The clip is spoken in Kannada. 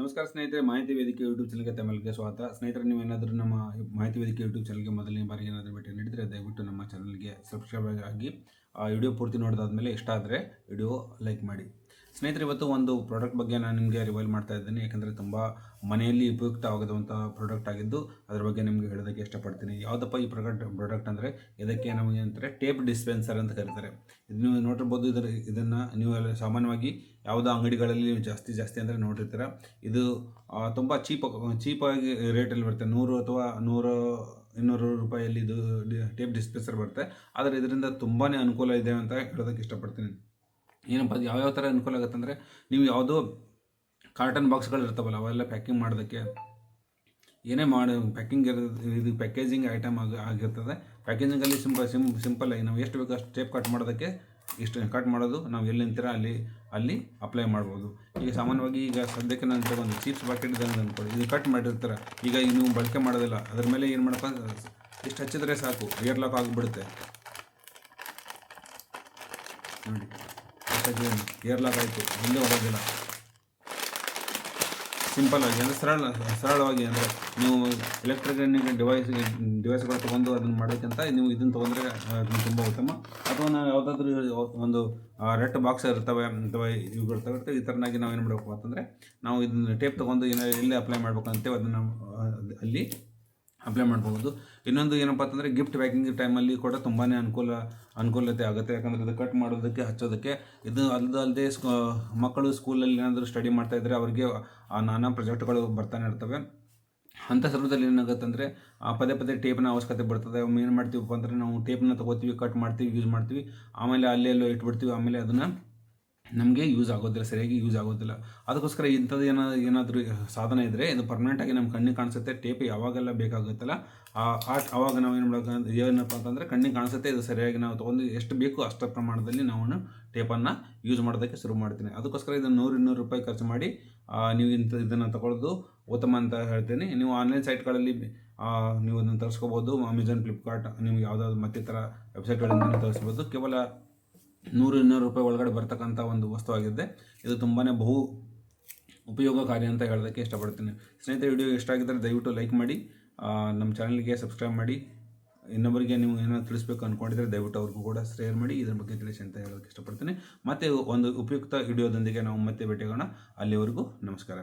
ನಮಸ್ಕಾರ ಸ್ನೇಹಿತರೆ, ಮಾಹಿತಿ ವೇದಿಕೆ ಯೂಟ್ಯೂಬ್ ಚಾನಲ್ಗೆ ತಮಿಳಿಗೆ ಸ್ವಾಗತ. ಸ್ನೇಹಿತರೆ, ನೀವು ಏನಾದರೂ ನಮ್ಮ ಮಾಹಿತಿ ವೇದಿಕೆ ಯೂಟ್ಯೂಬ್ ಚಾನಲ್ಗೆ ಮೊದಲನೇ ಬಾರಿ ಏನಾದರೂ ಭೇಟಿ ನೀಡಿದರೆ ದಯವಿಟ್ಟು ನಮ್ಮ ಚಾನಲ್ಗೆ ಸಬ್ಸ್ಕ್ರೈಬ್ ಆಗಿ. ಆ ವಿಡಿಯೋ ಪೂರ್ತಿ ನೋಡಿದಾದ್ಮೇಲೆ ಇಷ್ಟ ಆದರೆ ವಿಡಿಯೋ ಲೈಕ್ ಮಾಡಿ. ಸ್ನೇಹಿತರೆ, ಇವತ್ತು ಒಂದು ಪ್ರಾಡಕ್ಟ್ ಬಗ್ಗೆ ನಾನು ನಿಮಗೆ ರಿವೈಲ್ ಮಾಡ್ತಾ ಇದ್ದೀನಿ. ಯಾಕಂದರೆ ತುಂಬ ಮನೆಯಲ್ಲಿ ಉಪಯುಕ್ತ ಆಗದಂಥ ಪ್ರಾಡಕ್ಟ್ ಆಗಿದ್ದು, ಅದರ ಬಗ್ಗೆ ನಿಮಗೆ ಹೇಳೋದಕ್ಕೆ ಇಷ್ಟಪಡ್ತೀನಿ. ಯಾವುದಪ್ಪ ಈ ಪ್ರಾಡಕ್ಟ್ ಪ್ರಾಡಕ್ಟ್ ಅಂದರೆ, ಇದಕ್ಕೆ ನಮಗೆ ಅಂತಾರೆ ಟೇಪ್ ಡಿಸ್ಪೆನ್ಸರ್ ಅಂತ ಕರೀತಾರೆ. ಇದು ನೀವು ನೋಡಿರ್ಬೋದು, ಇದರ, ಇದನ್ನು ನೀವು ಸಾಮಾನ್ಯವಾಗಿ ಯಾವುದೋ ಅಂಗಡಿಗಳಲ್ಲಿ ನೀವು ಜಾಸ್ತಿ ಜಾಸ್ತಿ ಅಂದರೆ ನೋಡಿರ್ತೀರ. ಇದು ತುಂಬ ಚೀಪ್ ಚೀಪಾಗಿ ರೇಟಲ್ಲಿ ಬರುತ್ತೆ. ನೂರು ಅಥವಾ ನೂರು, ಇನ್ನೂರು ರೂಪಾಯಲ್ಲಿ ಇದು ಟೇಪ್ ಡಿಸ್ಪೆನ್ಸರ್ ಬರುತ್ತೆ. ಆದರೆ ಇದರಿಂದ ತುಂಬಾ ಅನುಕೂಲ ಇದೆ ಅಂತ ಹೇಳೋದಕ್ಕೆ ಇಷ್ಟಪಡ್ತೀನಿ. ಏನಪ್ಪ ಅದು ಯಾವ್ಯಾವ ಥರ ಅನುಕೂಲ ಆಗುತ್ತೆ ಅಂದರೆ ನೀವು ಯಾವುದೋ ಕಾರ್ಟನ್ ಬಾಕ್ಸ್ಗಳು ಇರ್ತಾವಲ್ಲ, ಅವೆಲ್ಲ ಪ್ಯಾಕಿಂಗ್ ಮಾಡೋದಕ್ಕೆ ಏನೇ ಮಾಡಿ ಪ್ಯಾಕಿಂಗ್ ಇದು ಪ್ಯಾಕೇಜಿಂಗ್ ಐಟಮ್ ಆಗಿ ಆಗಿರ್ತದೆ. ಪ್ಯಾಕೇಜಿಂಗಲ್ಲಿ ಸಿಂಪಲ್ ಸಿಂ ಸಿಂಪಲ್ ಆಗಿ ನಾವು ಎಷ್ಟು ಬೇಕೋ ಅಷ್ಟು ಟೇಪ್ ಕಟ್ ಮಾಡೋದಕ್ಕೆ ಇಷ್ಟು ಕಟ್ ಮಾಡೋದು, ನಾವು ಎಲ್ಲಿ ನಿಂತೀರ ಅಲ್ಲಿ ಅಲ್ಲಿ ಅಪ್ಲೈ ಮಾಡ್ಬೋದು. ಈಗ ಸಾಮಾನ್ಯವಾಗಿ ಈಗ ಸದ್ಯಕ್ಕೆ ನಾನು ಒಂದು ಚೀಪ್ಸ್ ಬಾಕೆಟ್ ಇದೆ ಅಂದ್ಕೊಳ್ಳಿ ಇದು ಕಟ್ ಮಾಡಿರ್ತಾರೆ. ಈಗ ನೀವು ಬಳಕೆ ಮಾಡೋದಿಲ್ಲ. ಅದ್ರ ಮೇಲೆ ಏನು ಮಾಡಪ್ಪ ಇಷ್ಟು ಹಚ್ಚಿದ್ರೆ ಸಾಕು ಏರ್ ಲಾಕ್ ಆಗಿಬಿಡುತ್ತೆ. ನೋಡಿ. ಲಾಕ್ ಆಯಿತು ಮುಂದೆ ಹೋಗೋದಿಲ್ಲ. ಸಿಂಪಲ್ ಆಗಿ, ಅಂದರೆ ಸರಳ, ಸರಳವಾಗಿ ಅಂದರೆ ನೀವು ಎಲೆಕ್ಟ್ರಾನಿಕ್ ಡಿವೈಸ್ ಡಿವೈಸ್ಗಳು ತೊಗೊಂಡು ಅದನ್ನು ಮಾಡೋಕ್ಕಿಂತ ನೀವು ಇದನ್ನು ತೊಗೊಂಡ್ರೆ ತುಂಬ ಉತ್ತಮ. ಅಥವಾ ನಾವು ಯಾವುದಾದ್ರೂ ಒಂದು ರೆಡ್ ಬಾಕ್ಸ್ ಇರ್ತವೆ, ಅಥವಾ ಇವುಗಳು ತಗೊಳ್ತವೆ, ಈ ಥರನಾಗಿ ನಾವು ಏನು ಮಾಡಬೇಕು ಅಂತಂದರೆ ನಾವು ಇದನ್ನು ಟೇಪ್ ತೊಗೊಂಡು ಏನೋ ಎಲ್ಲಿ ಅಪ್ಲೈ ಮಾಡಬೇಕು ಅಂತೇವೆ ಅದನ್ನು ಅಲ್ಲಿ ಅಪ್ಲೈ ಮಾಡ್ಬೋದು ಇನ್ನೊಂದು ಏನಪ್ಪ ಅಂತಂದರೆ ಗಿಫ್ಟ್ ಪ್ಯಾಕಿಂಗ್ ಟೈಮಲ್ಲಿ ಕೂಡ ತುಂಬಾ ಅನುಕೂಲ, ಅನುಕೂಲತೆ ಆಗುತ್ತೆ. ಯಾಕಂದರೆ ಇದು ಕಟ್ ಮಾಡೋದಕ್ಕೆ, ಹಚ್ಚೋದಕ್ಕೆ. ಇದು ಅಲ್ಲದೆ ಸ್ಕೂ, ಮಕ್ಕಳು ಸ್ಕೂಲಲ್ಲಿ ಏನಾದರೂ ಸ್ಟಡಿ ಮಾಡ್ತಾ ಇದ್ದರೆ ಅವರಿಗೆ, ಆ ನಾನಾ ಪ್ರಾಜೆಕ್ಟ್ಗಳು ಬರ್ತಾನೆ ಇರ್ತವೆ. ಅಂಥ ಸಂದರ್ಭದಲ್ಲಿ ಏನಾಗುತ್ತೆ ಅಂದರೆ ಪದೇ ಪದೇ ಟೇಪ್ನ ಅವಶ್ಯಕತೆ ಬರ್ತದೆ. ಒಮ್ಮೆ ಏನು ಮಾಡ್ತೀವಪ್ಪ ಅಂದರೆ, ನಾವು ಟೇಪ್ನ ತೊಗೋತೀವಿ ಕಟ್ ಮಾಡ್ತೀವಿ ಯೂಸ್ ಮಾಡ್ತೀವಿ. ಆಮೇಲೆ ಅಲ್ಲೆಲ್ಲೋ ಇಟ್ಬಿಡ್ತೀವಿ. ಆಮೇಲೆ ಅದನ್ನು ನಮಗೆ ಯೂಸ್ ಆಗೋದಿಲ್ಲ, ಸರಿಯಾಗಿ ಯೂಸ್ ಆಗೋದಿಲ್ಲ. ಅದಕ್ಕೋಸ್ಕರ ಇಂಥದ್ದು ಏನೋ, ಏನಾದರೂ ಸಾಧನ ಇದ್ದರೆ ಇದು ಪರ್ಮನೆಂಟಾಗಿ ನಮ್ಮ ಕಣ್ಣಿಗೆ ಕಾಣಿಸುತ್ತೆ ಟೇಪ್ ಯಾವಾಗೆಲ್ಲ ಬೇಕಾಗುತ್ತಲ್ಲ, ಆ ಆವಾಗ ನಾವು ಏನು ಮಾಡೋದು ಏನಪ್ಪ ಅಂತಂದರೆ ಕಣ್ಣಿಗೆ ಕಾಣಿಸುತ್ತೆ, ಇದು ಸರಿಯಾಗಿ ನಾವು ತೊಗೊಂಡು ಎಷ್ಟು ಬೇಕು ಅಷ್ಟು ಪ್ರಮಾಣದಲ್ಲಿ ನಾವು ಟೇಪನ್ನು ಯೂಸ್ ಮಾಡೋದಕ್ಕೆ ಶುರು ಮಾಡ್ತೀನಿ. ಅದಕ್ಕೋಸ್ಕರ ಇದನ್ನು ನೂರು ಇನ್ನೂರು ರೂಪಾಯಿ ಖರ್ಚು ಮಾಡಿ ನೀವು ಇಂಥ ಇದನ್ನು ತಗೊಳ್ಳೋದು ಉತ್ತಮ ಅಂತ ಹೇಳ್ತೀನಿ. ನೀವು ಆನ್ಲೈನ್ ಸೈಟ್ಗಳಲ್ಲಿ ನೀವು ಅದನ್ನು ತರಿಸ್ಕೋಬೋದು ಅಮೆಝಾನ್ ಫ್ಲಿಪ್ಕಾರ್ಟ್ ನಿಮ್ಗೆ ಯಾವುದಾದ್ರು ಮತ್ತಿತರ ವೆಬ್ಸೈಟ್ಗಳಿಂದ ತರಿಸ್ಬೋದು. ಕೇವಲ ನೂರು ಇನ್ನೂರು ರೂಪಾಯಿ ಒಳಗಡೆ ಬರ್ತಕ್ಕಂಥ ಒಂದು ವಸ್ತು ಆಗಿದೆ ಇದು ತುಂಬಾ ಬಹು ಉಪಯೋಗಕಾರಿ ಅಂತ ಹೇಳೋದಕ್ಕೆ ಇಷ್ಟಪಡ್ತೀನಿ. ಸ್ನೇಹಿತರೆ ವಿಡಿಯೋ ಇಷ್ಟ ದಯವಿಟ್ಟು ಲೈಕ್ ಮಾಡಿ ನಮ್ಮ ಚಾನಲ್ಗೆ ಸಬ್ಸ್ಕ್ರೈಬ್ ಮಾಡಿ. ಇನ್ನೊಬ್ಬರಿಗೆ ನೀವು ಏನೋ ತಿಳಿಸ್ಬೇಕು ಅಂದ್ಕೊಂಡಿದ್ರೆ ದಯವಿಟ್ಟು ಅವ್ರಿಗೂ ಕೂಡ ಶೇರ್ ಮಾಡಿ. ಇದ್ರ ಬಗ್ಗೆ ತಿಳಿಸಿ ಅಂತ ಹೇಳೋದಕ್ಕೆ ಇಷ್ಟಪಡ್ತೀನಿ. ಮತ್ತು ಒಂದು ಉಪಯುಕ್ತ ವಿಡಿಯೋದೊಂದಿಗೆ ನಾವು ಮತ್ತೆ ಭೇಟಿಯಾಗೋಣ. ಅಲ್ಲಿವರೆಗೂ ನಮಸ್ಕಾರ.